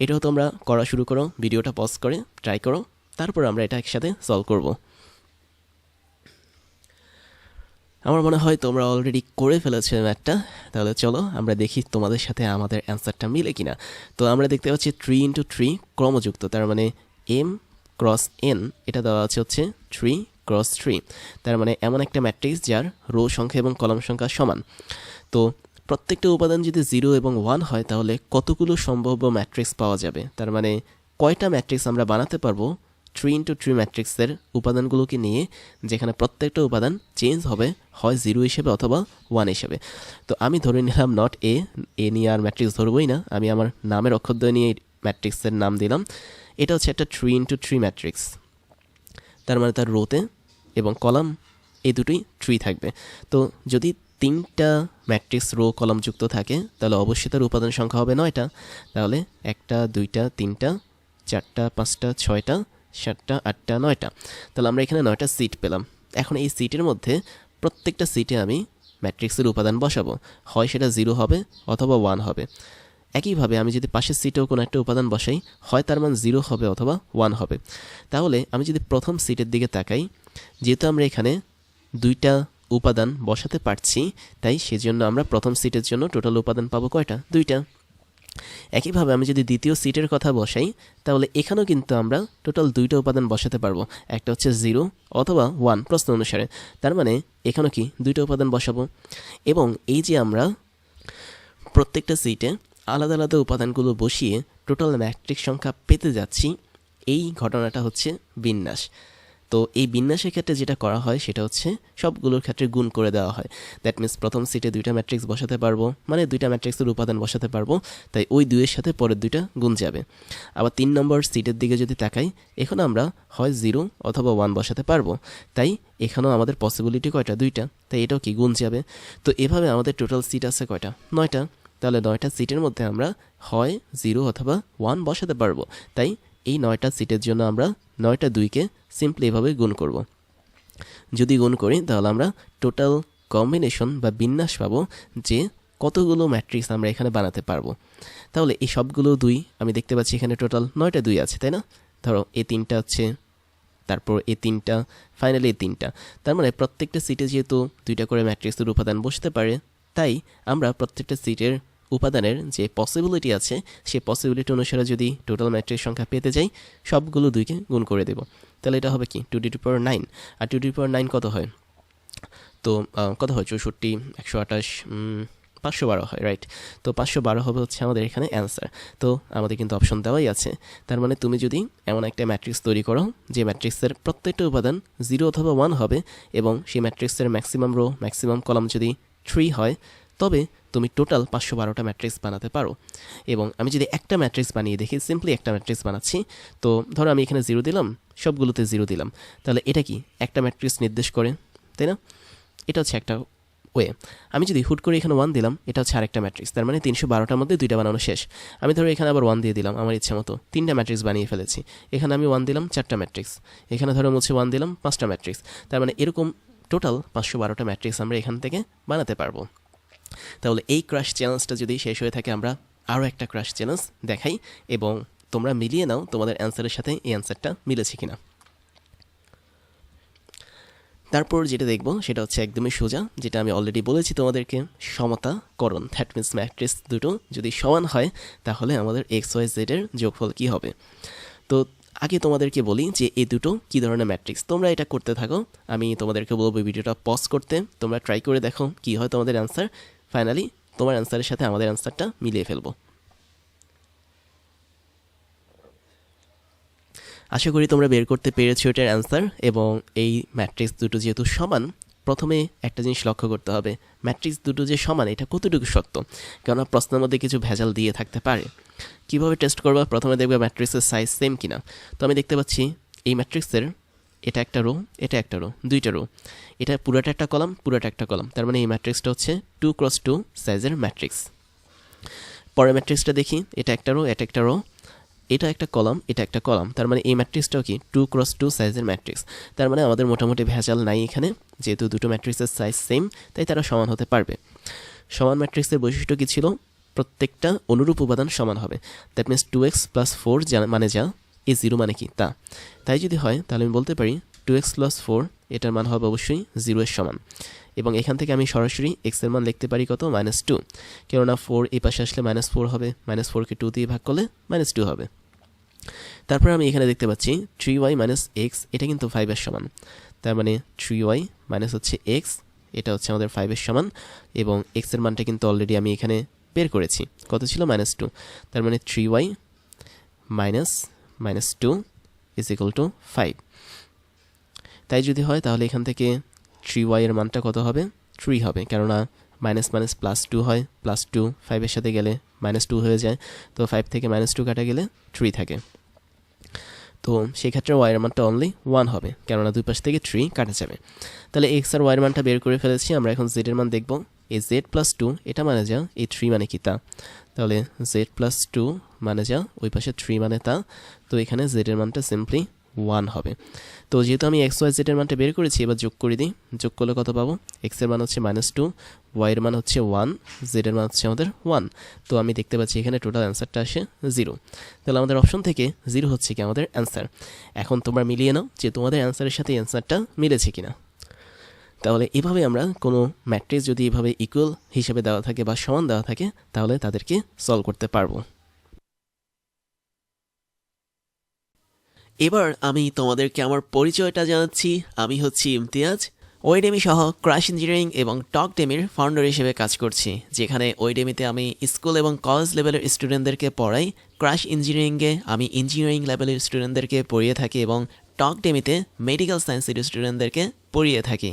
এটাও তোমরা করা শুরু করো, ভিডিওটা পজ করে ট্রাই করো, তারপর আমরা এটা একসাথে সলভ করব। আমার মনে হয় তোমরা অলরেডি করে ফেলেছো ম্যাথটা তাহলে চলো আমরা দেখি তোমাদের সাথে আমাদের অ্যান্সারটা মিলে কিনা। তো আমরা দেখতে পাচ্ছি থ্রি ইন্টু থ্রি ক্রমযুক্ত, তার মানে এম ক্রস এন এটা দেওয়া আছে হচ্ছে থ্রি ক্রস থ্রি তার মানে এমন একটা ম্যাট্রিক্স যার রো সংখ্যা এবং কলম সংখ্যা সমান। তো প্রত্যেকটা উপাদান যদি জিরো এবং ওয়ান হয়, তাহলে কতগুলো সম্ভাব্য ম্যাট্রিক্স পাওয়া যাবে? তার মানে কয়টা ম্যাট্রিক্স আমরা বানাতে পারব? থ্রি ইন্টু থ্রি ম্যাট্রিক্সের উপাদানগুলোকে নিয়ে, যেখানে প্রত্যেকটা উপাদান চেঞ্জ হবে, হয় জিরো হিসেবে অথবা ওয়ান হিসেবে। তো আমি ধরে নিলাম নট এ এ নিয়ে আর ম্যাট্রিক্স ধরবই না। আমি আমার নামের অক্ষরদ্বয় নিয়ে ম্যাট্রিক্সের নাম দিলাম। এটা হচ্ছে একটা থ্রি ইন্টু থ্রি ম্যাট্রিক্স। তার মানে তার রোতে এবং কলাম এই দুটোই থ্রি থাকবে। তো যদি তিনটা ম্যাট্রিক্স রো কলাম যুক্ত থাকে, তাহলে অবশ্যই তার উপাদান সংখ্যা হবে নয়টা। তাহলে একটা, দুইটা, তিনটা, চারটা, পাঁচটা, ছয়টা, সাতটা, আটটা, নয়টা। তাহলে আমরা এখানে নয়টা সিট পেলাম। এখন এই সিটের মধ্যে প্রত্যেকটা সিটে আমি ম্যাট্রিক্সের উপাদান বসাবো। হয় সেটা জিরো হবে অথবা ওয়ান হবে। একইভাবে আমি যদি পাশের সিটেও কোনো একটা উপাদান বসাই, হয় তার মান জিরো হবে অথবা ওয়ান হবে। তাহলে আমি যদি প্রথম সিটের দিকে তাকাই, যেহেতু আমরা এখানে দুইটা উপাদান বসাতে পারছি, তাই সেজন্য আমরা প্রথম সিটের জন্য টোটাল উপাদান পাবো কয়টা? দুইটা। একইভাবে আমি যদি দ্বিতীয় সিটের কথা বসাই, তাহলে এখানেও কিন্তু আমরা টোটাল দুইটা উপাদান বসাতে পারব। একটা হচ্ছে জিরো অথবা ওয়ান প্রশ্ন অনুসারে। তার মানে এখানেও কি দুইটা উপাদান বসাবো? এবং এই যে আমরা প্রত্যেকটা সিটে আলাদা আলাদা উপাদানগুলো বসিয়ে টোটাল ম্যাট্রিক সংখ্যা পেতে যাচ্ছি, এই ঘটনাটা হচ্ছে বিন্যাস। তো এই বিন্যাসের ক্ষেত্রে যেটা করা হয় সেটা হচ্ছে সবগুলোর ক্ষেত্রে গুণ করে দেওয়া হয়। দ্যাট মিনস প্রথম সিটে দুইটা ম্যাট্রিক্স বসাতে পারব মানে দুইটা ম্যাট্রিক্সের উপাদান বসাতে পারব, তাই ওই দুইয়ের সাথে পরের দুইটা গুণ যাবে। আবার তিন নম্বর সিটের দিকে যদি তাকাই, এখানে আমরা হয় জিরো অথবা ওয়ান বসাতে পারব। তাই এখানেও আমাদের পসিবিলিটি কয়টা? দুইটা। তাই এটাও কি গুণ যাবে? তো এভাবে আমাদের টোটাল সিট আছে কয়টা? নয়টা। তাহলে নয়টা সিটের মধ্যে আমরা হয় জিরো অথবা ওয়ান বসাতে পারব। তাই এই নয়টা সিটের জন্য আমরা নয়টা দুইকে সিম্পলি এভাবে গুণ করব। যদি গুণ করি, তাহলে আমরা টোটাল কম্বিনেশন বা বিন্যাস পাবো যে কতগুলো ম্যাট্রিক্স আমরা এখানে বানাতে পারব। তাহলে এই সবগুলো দুই, আমি দেখতে পাচ্ছি এখানে টোটাল নয়টা দুই আছে, তাই না? ধরো এ তিনটা হচ্ছে, তারপর এ তিনটা ফাইনালি এ তিনটা। তার মানে প্রত্যেকটা সিটে যেহেতু দুইটা করে ম্যাট্রিক্সের উপাদান বসতে পারে, তাই আমরা প্রত্যেকটা সিটের উপাদানের যে পসিবিলিটি আছে, সেই পসিবিলিটি অনুসারে যদি টোটাল ম্যাট্রিক্স সংখ্যা পেতে যাই, সবগুলো দুইকে গুণ করে দেব। তাহলে এটা হবে কি? Two D two power nine আর টু ডি পাওয়ার নাইন কত হয়? তো কত হয়? চৌষট্টি, একশো আঠাশ পাঁচশো বারো হয় রাইট তো পাঁচশো বারো হবে হচ্ছে আমাদের এখানে অ্যান্সার তো আমাদের কিন্তু অপশন দেওয়াই আছে। তার মানে তুমি যদি এমন একটা ম্যাট্রিক্স তৈরি করো, যে ম্যাট্রিক্সের প্রত্যেকটা উপাদান জিরো অথবা ওয়ান হবে এবং সেই ম্যাট্রিক্সের ম্যাক্সিমাম রো ম্যাক্সিমাম কলাম যদি থ্রি হয়, তবে তুমি টোটাল পাঁচশো বারোটা ম্যাট্রিক্স বানাতে পারো। এবং আমি যদি একটা ম্যাট্রিক্স বানিয়ে দেখি, সিম্পলি একটা ম্যাট্রিক্স বানাচ্ছি। তো ধরো আমি এখানে জিরো দিলাম, সবগুলোতে জিরো দিলাম। তাহলে এটা কি? একটা ম্যাট্রিক্স নির্দেশ করে, তাই না? এটা হচ্ছে একটা ওয়ে। আমি যদি হুট করে এখানে ওয়ান দিলাম, এটা হচ্ছে আরেকটা ম্যাট্রিক্স। তার মানে তিনশো বারোটার মধ্যে দুইটা বানানো শেষ। আমি ধরো এখানে আবার ওয়ান দিয়ে দিলাম, আমার ইচ্ছে মতো। তিনটা ম্যাট্রিক্স বানিয়ে ফেলেছি। এখানে আমি ওয়ান দিলাম, চারটা ম্যাট্রিক্স। এখানে ধরো মুছে ওয়ান দিলাম, পাঁচটা ম্যাট্রিক্স। তার মানে এরকম টোটাল পাঁচশো বারোটা ম্যাট্রিক্স আমরা এখান থেকে বানাতে পারব। তাহলে এই ক্রাশ চ্যালেঞ্জটা যদি শেষ হয়ে থাকে, আমরা আরও একটা ক্রাশ চ্যালেঞ্জ দেখাই এবং তোমরা মিলিয়ে নাও তোমাদের অ্যান্সারের সাথে এই অ্যান্সারটা মিলেছে কিনা। তারপর যেটা দেখব সেটা হচ্ছে একদমই সোজা, যেটা আমি অলরেডি বলেছি তোমাদেরকে সমতাকরণ দ্যাট মিনস ম্যাট্রিক্স দুটো যদি সমান হয়, তাহলে আমাদের এক্স ওয়াই জেডের যোগফল কী হবে? তো আগে তোমাদেরকে বলি যে এই দুটো কী ধরনের ম্যাট্রিক্স তোমরা এটা করতে থাকো, আমি তোমাদেরকে বলব ভিডিওটা পজ করতে, তোমরা ট্রাই করে দেখো কী হয় তোমাদের অ্যান্সার ফাইনালি তোমার অ্যান্সারের সাথে আমাদের অ্যান্সারটা মিলিয়ে ফেলব। আশা করি তোমরা বের করতে পেরেছ এটার অ্যান্সার এবং এই ম্যাট্রিক্স দুটো যেহেতু সমান, প্রথমে একটা জিনিস লক্ষ্য করতে হবে। ম্যাট্রিক্স দুটো যে সমান, এটা কতটুকু সত্য? কেননা প্রশ্নের মধ্যে কিছু ভেজাল দিয়ে থাকতে পারে। কীভাবে টেস্ট করবা? প্রথমে দেখবে ম্যাট্রিক্সের সাইজ সেম কিনা। তো আমি দেখতে পাচ্ছি, এই ম্যাট্রিক্সের এটা একটা রো এটা একটা রো দুইটা রো এটা পুরোটা একটা কলাম পুরোটা একটা কলাম তার মানে এই ম্যাট্রিক্সটা হচ্ছে টু ক্রস টু সাইজের ম্যাট্রিক্স পরের ম্যাট্রিক্সটা দেখি, এটা একটা রো এটা একটা রো এটা একটা কলাম এটা একটা কলাম তার মানে এই ম্যাট্রিক্সটাও কি? টু ক্রস টু সাইজের ম্যাট্রিক্স তার মানে আমাদের মোটামুটি ভেজাল নাই এখানে, যেহেতু দুটো ম্যাট্রিক্সের সাইজ সেম তাই তারা সমান হতে পারবে। সমান ম্যাট্রিক্সের বৈশিষ্ট্য কী ছিল? প্রত্যেকটা অনুরূপ উপাদান সমান হবে। That means two X plus four যা মানে যা এই জিরো মানে কি? তা। তাই যদি হয়, তাহলে আমি বলতে পারি টু এক্স প্লাস ফোর এটার মান হবে অবশ্যই জিরো এর সমান। এবং এখান থেকে আমি সরাসরি এক্সের মান লিখতে পারি কত? মাইনাস টু কেননা ফোর এই পাশে আসলে মাইনাস ফোর হবে। মাইনাস ফোরকে টু দিয়ে ভাগ করলে মাইনাস টু হবে। তারপর আমি এখানে দেখতে পাচ্ছি থ্রি ওয়াই মাইনাস এক্স এটা কিন্তু ফাইভের সমান। তার মানে থ্রি ওয়াই মাইনাস হচ্ছে এক্স এটা হচ্ছে আমাদের ফাইভের সমান। এবং এক্সের মানটা কিন্তু অলরেডি আমি এখানে বের করেছি। কত ছিল? মাইনাস টু তার মানে three Y minus minus two is equal to five তাই যদি হয়, তাহলে এখান থেকে থ্রি ওয়াই এর মানটা কত হবে? থ্রি হবে। কেননা মাইনাস মাইনাস প্লাস টু হয়। প্লাস টু ফাইভের সাথে গেলে মাইনাস টু হয়ে যায়। তো ফাইভ থেকে মাইনাস টু কাটা গেলে থ্রি থাকে। তো সেই ক্ষেত্রে ওয়াইয়ের মানটা অনলি ওয়ান হবে। কেননা দুই পাশ থেকে থ্রি কাটা যাবে। তাহলে এক্স আর ওয়াইয়ের মানটা বের করে ফেলেছি। আমরা এখন জেডের মান দেখব। এই জেড প্লাস টু এটা মানে যা, এই থ্রি মানে কি তা? তাহলে জেড প্লাস টু মানে যা, ওই পাশে থ্রি মানে তা, তো এখানে জেডের মানটা সিম্পলি ওয়ান হবে। তো যেহেতু আমি এক্স ওয়াই জেডের মানটা বের করেছি, এবার যোগ করে দিই। যোগ করলে কত পাবো? এক্সের মান হচ্ছে মাইনাস টু ওয়াইয়ের মান হচ্ছে ওয়ান জেডের মান হচ্ছে আমাদের ওয়ান তো আমি দেখতে পাচ্ছি এখানে টোটাল অ্যান্সারটা আসে জিরো তাহলে আমাদের অপশন থেকে জিরো হচ্ছে কি আমাদের অ্যান্সার এখন তোমরা মিলিয়ে নাও যে তোমাদের অ্যান্সারের সাথে অ্যান্সারটা মিলেছে কিনা। তাহলে এভাবে আমরা কোনো ম্যাট্রিক্স যদি এভাবে ইকুয়াল হিসেবে দেওয়া থাকে বা সমান দেওয়া থাকে, তাহলে তাদেরকে সলভ করতে পারব। এবার আমি তোমাদেরকে আমার পরিচয়টা জানাচ্ছি। আমি হচ্ছি ইমতিয়াজ। ওয়েডেমি সহ ক্রাশ ইঞ্জিনিয়ারিং এবং টক ডেমির ফাউন্ডার হিসেবে কাজ করছি, যেখানে ওয়েডেমিতে আমি স্কুল এবং কলেজ লেভেলের স্টুডেন্টদেরকে পড়াই। ক্রাশ ইঞ্জিনিয়ারিংয়ে আমি ইঞ্জিনিয়ারিং লেভেলের স্টুডেন্টদেরকে পড়িয়ে থাকি এবং টক ডেমিতে মেডিকেল সায়েন্সের স্টুডেন্টদেরকে পড়িয়ে থাকি।